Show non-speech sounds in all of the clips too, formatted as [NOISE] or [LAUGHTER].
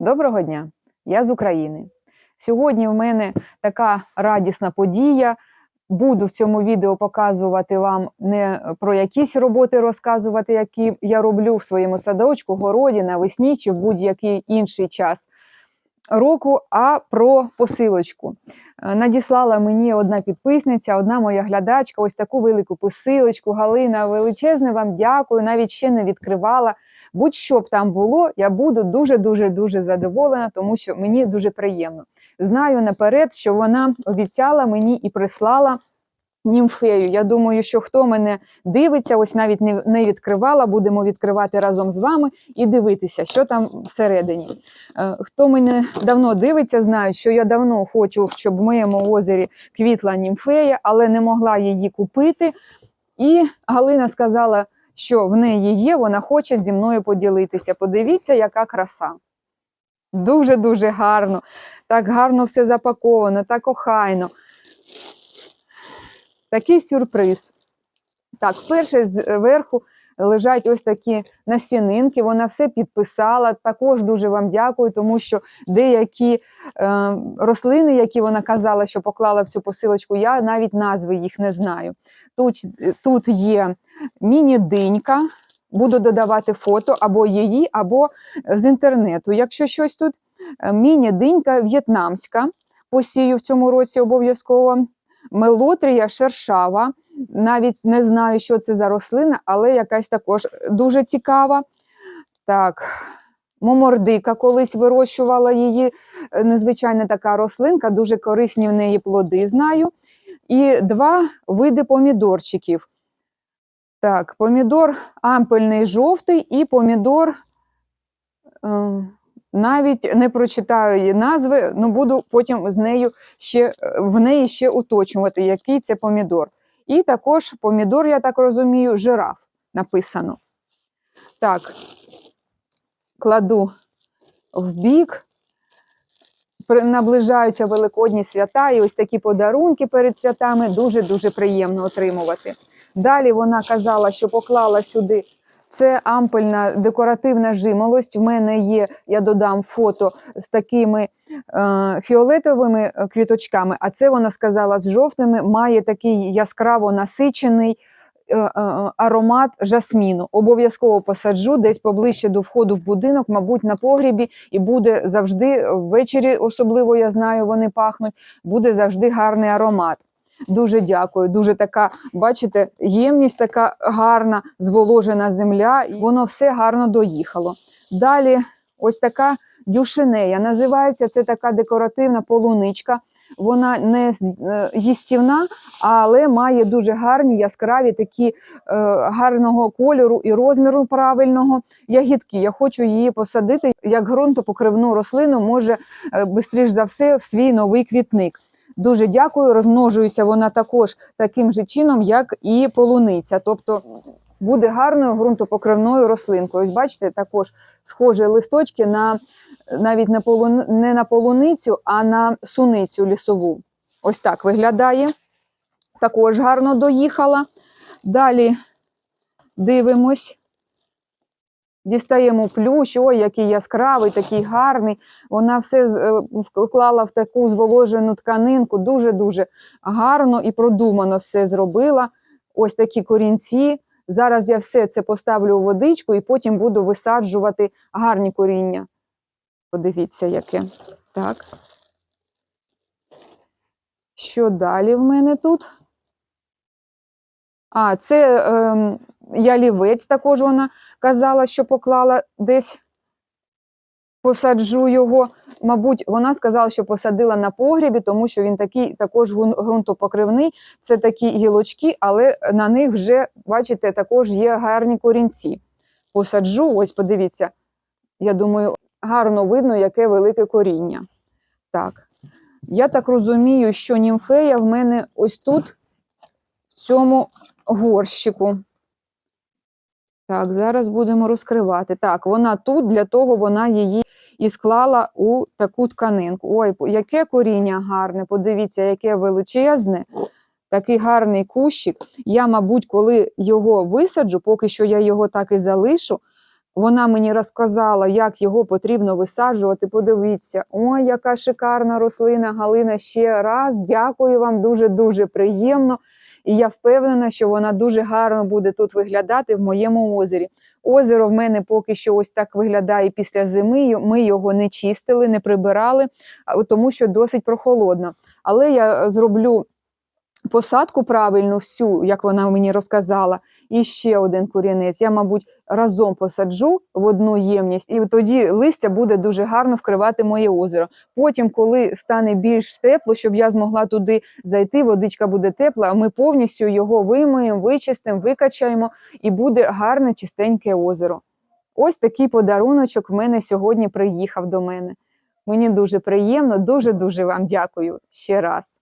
Доброго дня! Я з України. Сьогодні в мене така радісна подія. Буду в цьому відео показувати вам не про якісь роботи розказувати, які я роблю в своєму садочку, городі, навесні чи в будь-який інший час року, а про посилочку. Е, Надіслала мені одна підписниця, одна моя глядачка, ось таку велику посилочку. Галина, величезне вам дякую. Навіть ще не відкривала. Будь-що б там було, я буду дуже дуже дуже задоволена, тому що мені дуже приємно. Знаю наперед, що вона обіцяла мені і прислала. Німфею. Я думаю, що хто мене дивиться, ось навіть не, відкривала, будемо відкривати разом з вами і дивитися, що там всередині. Е, Хто мене давно дивиться, знають, що я давно хочу, щоб в моєму озері квітла німфея, але не могла її купити. І Галина сказала, що в неї є, вона хоче зі мною поділитися. Подивіться, яка краса. Дуже-дуже гарно. Так гарно все запаковано, так охайно. Такий сюрприз. Так, перше зверху лежать ось такі насінинки. Вона все підписала. Також дуже вам дякую, тому що деякі е, рослини, які вона казала, що поклала в цю посилочку, я навіть назви їх не знаю. Тут, тут є міні-динька. Буду додавати фото або її, або з інтернету. Якщо щось тут е, міні-динька в'єтнамська, посію в цьому році обов'язково. Мелотрія шершава. Навіть не знаю, що це за рослина, але якась також дуже цікава. Так, момордика колись вирощувала її, е, незвичайна така рослинка, дуже корисні в неї плоди знаю. І два види помідорчиків. Так, помідор ампельний жовтий і помідор. Е, навіть не прочитаю її назви, ну буду потім з нею ще, в неї ще уточнювати, який це помідор. І також помідор, я так розумію, жираф написано. Так, кладу в бік. Наближаються великодні свята, і ось такі подарунки перед святами дуже-дуже приємно отримувати. Далі вона казала, що поклала сюди це ампельна декоративна жимолость. В мене є, я додам фото з такими е, фіолетовими е, квіточками, а це вона сказала з жовтими, має такий яскраво насичений е, е, аромат жасміну. Обов'язково посаджу десь поближче до входу в будинок, мабуть, на погрібі, і буде завжди ввечері, особливо я знаю, вони пахнуть, буде завжди гарний аромат. Дуже дякую. Дуже така, бачите, ємність така гарна, зволожена земля, і воно все гарно доїхало. Далі ось така дюшинея. Називається це така декоративна полуничка. Вона не е, їстівна, але має дуже гарні яскраві такі е, гарного кольору і розміру правильного ягідки. Я хочу її посадити як ґрунтопокривну рослину, може, швидше за все, в свій новий квітник. Дуже дякую. Розмножується вона також таким же чином, як і полуниця. Тобто буде гарною ґрунтопокривною рослинкою. Ось бачите, також схожі листочки на навіть на полуни, не на полуницю, а на суницю лісову. Ось так виглядає. Також гарно доїхала. Далі дивимось. Дістаємо плющ, ой, який яскравий, такий гарний. Вона все е, вклала в таку зволожену тканинку, дуже-дуже гарно і продумано все зробила. Ось такі корінці. Зараз я все це поставлю у водичку і потім буду висаджувати гарні коріння. Подивіться, яке. Так. Що далі в мене тут? А, це ем, ялівець, також вона казала, що поклала десь посаджу його. Мабуть, вона сказала, що посадила на погрібі, тому що він такий також ґрунтопокривний. Це такі гілочки, але на них вже, бачите, також є гарні корінці. Посаджу, ось подивіться. Я думаю, гарно видно, яке велике коріння. Так. Я так розумію, що німфея в мене ось тут, в цьому горщику. Так, зараз будемо розкривати. Так, вона тут, для того вона її і склала у таку тканинку. Ой, яке коріння гарне, подивіться, яке величезне. Такий гарний кущик. Я, мабуть, коли його висаджу, поки що я його так і залишу, Вона мені розказала, як його потрібно висаджувати. Подивіться, ой, яка шикарна рослина Галина. Ще раз дякую вам, дуже-дуже приємно. І я впевнена, що вона дуже гарно буде тут виглядати в моєму озері. Озеро в мене поки що ось так виглядає після зими. Ми його не чистили, не прибирали, тому що досить прохолодно. Але я е, зроблю посадку правильну всю, як вона мені розказала, і ще один корінець. Я, мабуть, разом посаджу в одну ємність, і тоді листя буде дуже гарно вкривати моє озеро. Потім, коли стане більш тепло, щоб я змогла туди зайти, водичка буде тепла, ми повністю його вимиємо, вичистимо, викачаємо, і буде гарне чистеньке озеро. Ось такий подаруночок в мене сьогодні приїхав до мене. Мені дуже приємно, дуже-дуже вам дякую ще раз.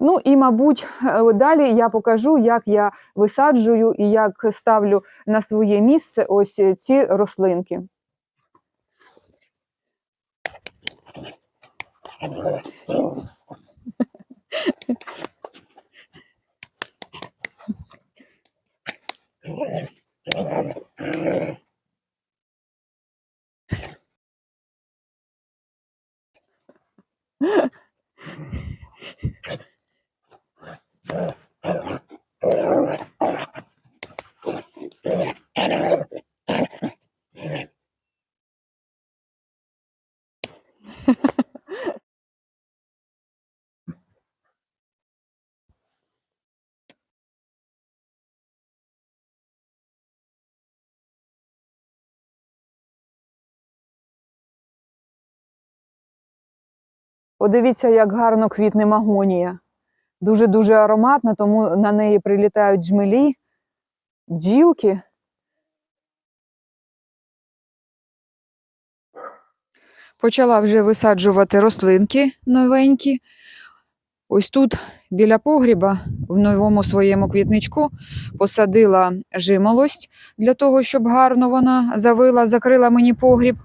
Ну і, мабуть, е, далі я покажу, як я висаджую і як ставлю на своє місце ось ці рослинки. Подивіться, як гарно квітне магонія. Дуже-дуже ароматна, тому на неї прилітають джмелі, бджілки. Почала вже висаджувати рослинки новенькі. Ось тут біля погріба в новому своєму квітничку посадила жимолость для того, щоб гарно вона завила, закрила мені погріб.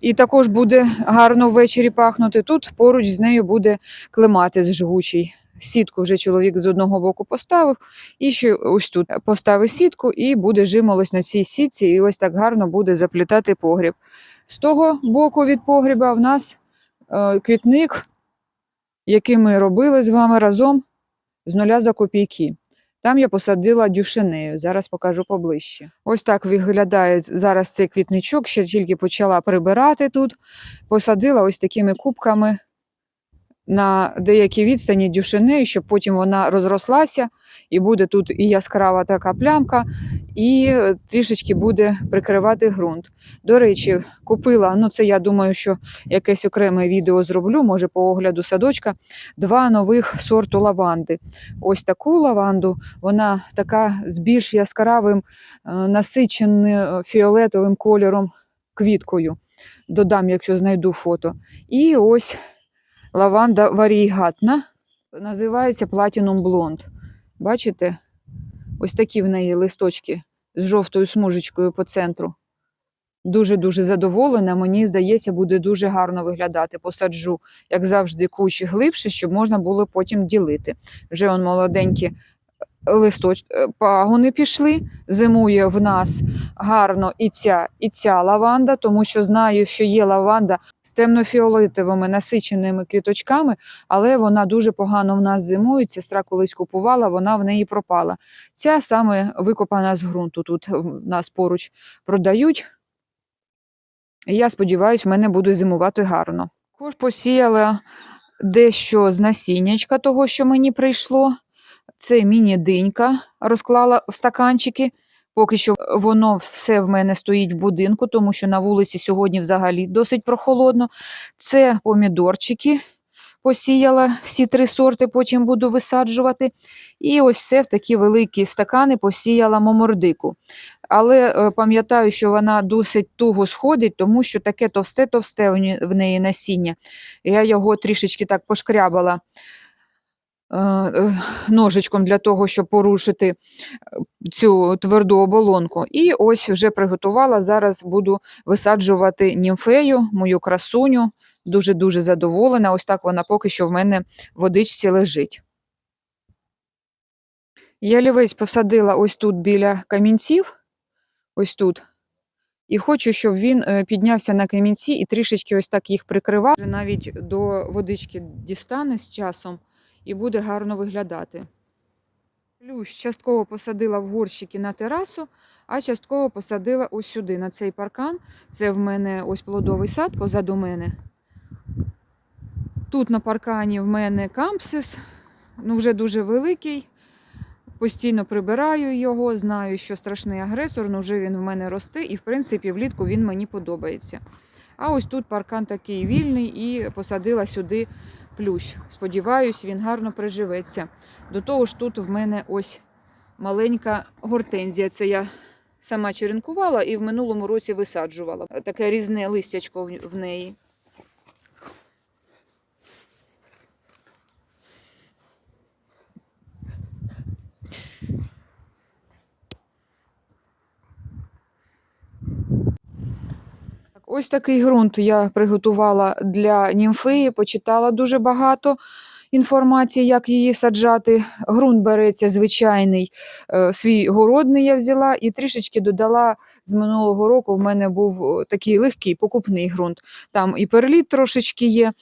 І також буде гарно ввечері пахнути. Тут поруч з нею буде клематис жгучий. Сітку вже чоловік з одного боку поставив, і ще ось тут поставив сітку, і буде жимолость на цій сітці, і ось так гарно буде заплітати погріб. З того боку від погріба в нас е, квітник, який ми робили з вами разом з нуля за копійки. Там я посадила дюшенею, зараз покажу поближче. Ось так виглядає зараз цей квітничок, ще тільки почала прибирати тут. Посадила ось такими кубками на деякій відстані дюшенею, щоб потім вона розрослася, і буде тут і яскрава така плямка, і е, трішечки буде прикривати ґрунт. До речі, купила, ну це я думаю, що якесь окреме відео зроблю, може по огляду садочка, два нових сорту лаванди. Ось таку лаванду, вона така з більш яскравим, е, насиченим фіолетовим кольором квіткою. Додам, якщо знайду фото. І ось лаванда варігатна, називається Platinum Blonde. Бачите? Ось такі в неї листочки з жовтою смужечкою по центру. Дуже-дуже задоволена. Мені здається, буде дуже гарно виглядати. Посаджу, як завжди, кучі глибше, щоб можна було потім ділити. Вже он молоденькі листоч... е, пагони пішли. Зимує в нас гарно і ця, і ця лаванда, тому що знаю, що є лаванда з темнофіолетовими насиченими квіточками, але вона дуже погано в нас зимує. Сестра колись купувала, вона в неї пропала. Ця саме викопана з ґрунту. Тут в нас поруч продають. Я сподіваюся, в мене буде зимувати гарно. Також посіяла дещо з насіннячка того, що мені прийшло. Це міні-динька розклала в стаканчики. Поки що воно все в мене стоїть в будинку, тому що на вулиці сьогодні взагалі досить прохолодно. Це помідорчики посіяла всі три сорти, потім буду висаджувати. І ось це в такі великі стакани посіяла момордику. Але е, пам'ятаю, що вона досить туго сходить, тому що таке товсте-товсте в неї насіння. Я його трішечки так пошкрябала ножичком для того, щоб порушити е, цю тверду оболонку. І ось вже приготувала. Зараз буду висаджувати німфею, мою красуню. Дуже-дуже задоволена. Ось так вона поки що в мене в водичці лежить. Я лівець посадила ось тут біля камінців. ось тут. І хочу, щоб він е, піднявся на камінці і трішечки ось так їх прикривав. Навіть до водички дістане з часом і буде гарно виглядати. Плющ частково посадила в горщики на терасу, а частково посадила ось сюди, на цей паркан. Це в мене ось плодовий сад позаду мене. Тут на паркані в мене кампсис, ну вже дуже великий. Постійно прибираю його, знаю, що страшний агресор, ну вже він в мене росте, і в принципі влітку він мені подобається. А ось тут паркан такий вільний і посадила сюди плющ. Сподіваюсь, він гарно приживеться. До того ж, тут в мене ось маленька гортензія. Це я сама черенкувала і в минулому році висаджувала. Таке різне листячко в неї. Ось такий ґрунт я приготувала для німфеї, почитала дуже багато інформації, як її саджати. Ґрунт береться звичайний, е, свій городний я взяла і трішечки додала з минулого року. В мене був е, такий легкий покупний ґрунт. Там і перліт трошечки є.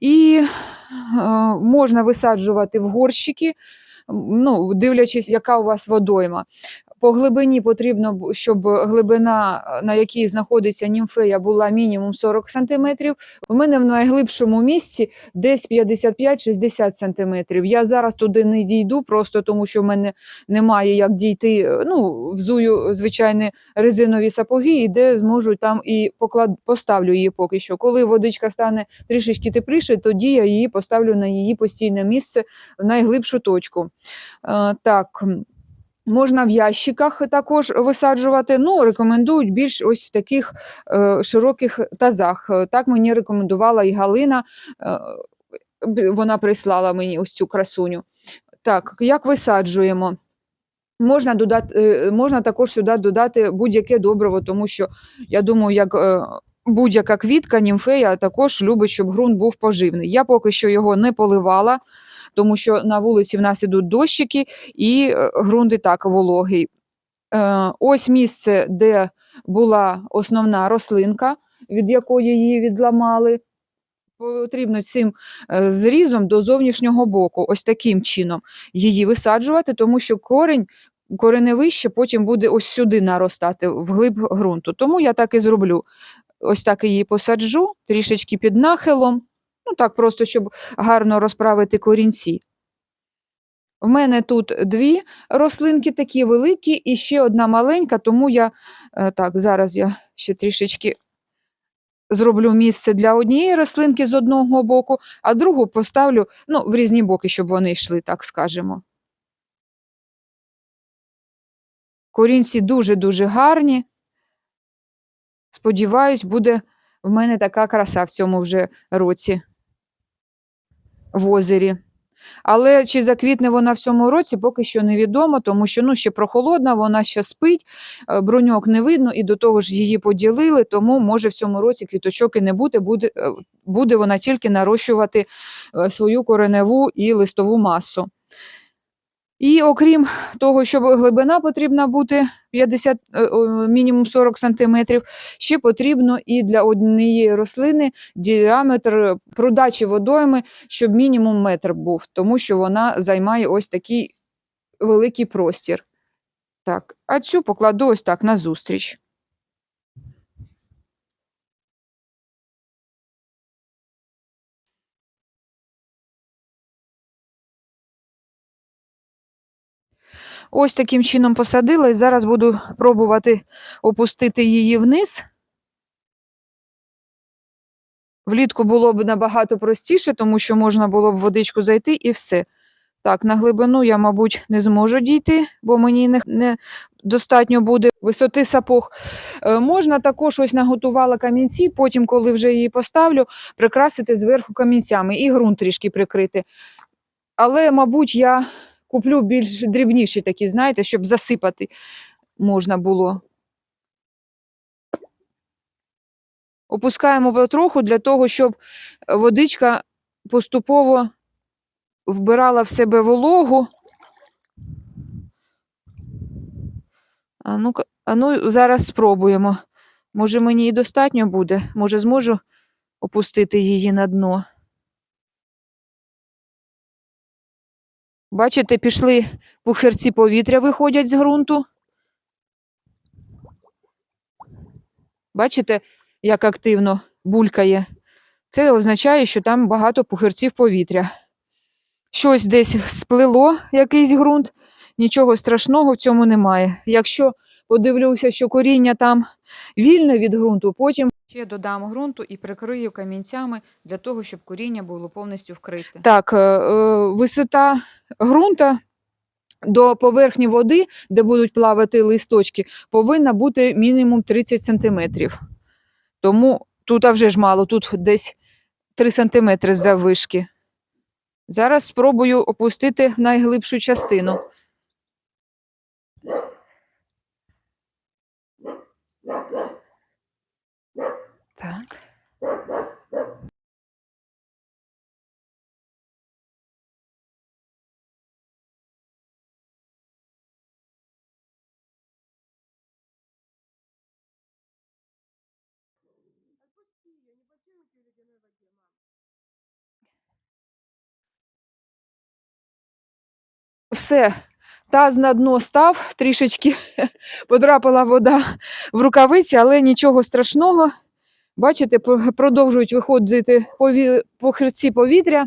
І е, можна висаджувати в горщики, ну, дивлячись, яка у вас водойма. По глибині потрібно, щоб глибина, е, на якій знаходиться німфея, була мінімум 40 см. У мене в найглибшому місці десь 55-60 см. Я зараз туди не дійду, просто тому що в мене немає як дійти. е, Ну, взую звичайні резинові сапоги, і де зможу там і поклад... поставлю її поки що. Коли водичка стане трішечки тепліше, тоді я її поставлю на її постійне місце в найглибшу точку. Е, так. Можна в ящиках також висаджувати. Ну, рекомендують більш ось в таких е, широких тазах. Е, Так мені рекомендувала і Галина. Е, вона прислала мені ось цю красуню. Так, як висаджуємо? Можна, додати, е, можна також сюди додати будь-яке добриво, тому що я думаю, як е, будь-яка квітка, німфея також любить, щоб ґрунт був поживний. Я поки що його не поливала, тому що на вулиці в нас ідуть дощики, і е, ґрунт і так вологий. Е, Ось місце, де була основна рослинка, від якої її відламали. Потрібно цим е, зрізом до зовнішнього боку, ось таким чином її висаджувати, тому що корінь, кореневище потім буде ось сюди наростати, вглиб ґрунту. Тому я так і зроблю. Ось так її посаджу, трішечки під нахилом, ну так просто, щоб гарно розправити корінці. В мене тут дві рослинки такі великі і ще одна маленька, тому я е, так, зараз я ще трішечки зроблю місце для однієї рослинки з одного боку, а другу поставлю ну, в різні боки, щоб вони йшли, так скажемо. Корінці дуже-дуже гарні. Сподіваюсь, буде в мене така краса в цьому вже році в озері. Але чи заквітне вона в цьому році, поки що невідомо, тому що ну, ще прохолодна, вона ще спить, е, броньок не видно, і до того ж її поділили, тому може в цьому році квіточок і не бути, буде, е, буде вона тільки нарощувати е, свою кореневу і листову масу. І окрім того, що глибина потрібна бути 50, е, мінімум 40 см, ще потрібно і для однієї рослини діаметр продачі водойми, щоб мінімум метр був, тому що вона займає ось такий великий простір. Так, а цю покладу ось так назустріч. Ось таким чином посадила і зараз буду пробувати опустити її вниз. Влітку було б набагато простіше, тому що можна було б водичку зайти і все. Так, на глибину я, мабуть, не зможу дійти, бо мені не, не достатньо буде висоти сапог. Е, можна також ось наготувала камінці, потім, коли вже її поставлю, прикрасити зверху камінцями і ґрунт трішки прикрити. Але, мабуть, я куплю більш дрібніші такі, знаєте, щоб засипати можна було. Опускаємо потроху для того, щоб водичка поступово вбирала в себе вологу. А ну-ка, А ну, зараз спробуємо. Може, мені і достатньо буде. Може, зможу опустити її на дно. Бачите, пішли пухирці повітря виходять з ґрунту. Бачите, як активно булькає. Це означає, що там багато пухирців повітря. Щось десь сплило, якийсь ґрунт, нічого страшного в цьому немає. Якщо подивлюся, що коріння там вільне від ґрунту, потім ще додам ґрунту і прикрию камінцями для того, щоб коріння було повністю вкрите. Так, е, е, висота ґрунта до поверхні води, де будуть плавати листочки, повинна бути мінімум 30 сантиметрів. Тому тут а вже ж мало, тут десь 3 сантиметри заввишки. Зараз спробую опустити найглибшу частину. Так. Все, таз на дно став, трішечки [LAUGHS] потрапила вода в рукавиці, але нічого страшного. Бачите, продовжують виходити пові... похирці повітря.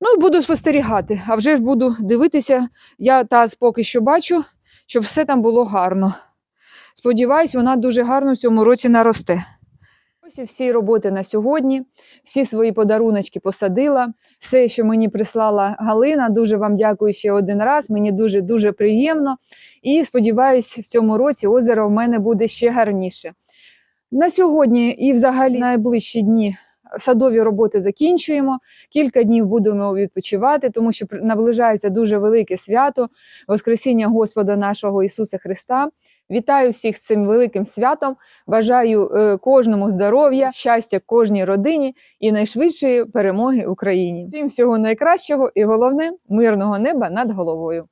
Ну, буду спостерігати, а вже ж буду дивитися. Я таз поки що бачу, щоб все там було гарно. Сподіваюсь, вона дуже гарно в цьому році наросте. Ось і всі роботи на сьогодні. Всі свої подаруночки посадила. Все, що мені прислала Галина, дуже вам дякую ще один раз. Мені дуже дуже приємно. І сподіваюсь, в цьому році озеро в мене буде ще гарніше. На сьогодні і взагалі найближчі дні садові роботи закінчуємо. Кілька днів будемо відпочивати, тому що наближається дуже велике свято Воскресіння Господа нашого Ісуса Христа. Вітаю всіх з цим великим святом. Бажаю е, кожному здоров'я, щастя кожній родині і найшвидшої перемоги Україні. Всім всього найкращого і головне мирного неба над головою.